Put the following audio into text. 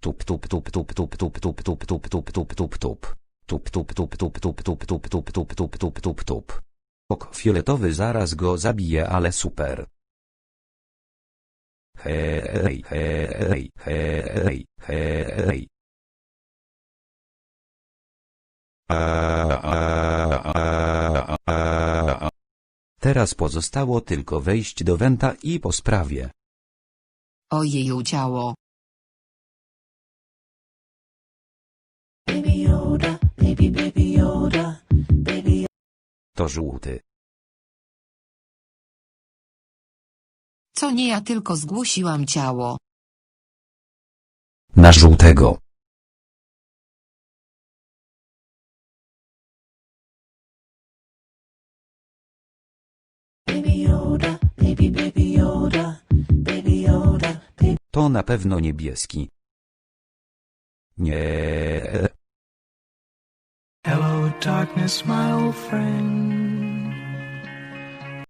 Tup tup tup tup tup tup tup tup tup tup tup tup tup. Tup tup tup tup tup tup tup tup tup tup tup tup tup. Ok, fioletowy zaraz go zabije, ale super. Hej, hej, hej, hej. Teraz pozostało tylko wejść do Wenta i po sprawie. Ojeju ciało. Yoda, baby, baby Yoda, baby To żółty. Co nie ja tylko zgłosiłam ciało. Na żółtego. Baby Yoda, baby, baby Yoda, baby Yoda, baby. To na pewno niebieski. Nie. Darkness, my old friend.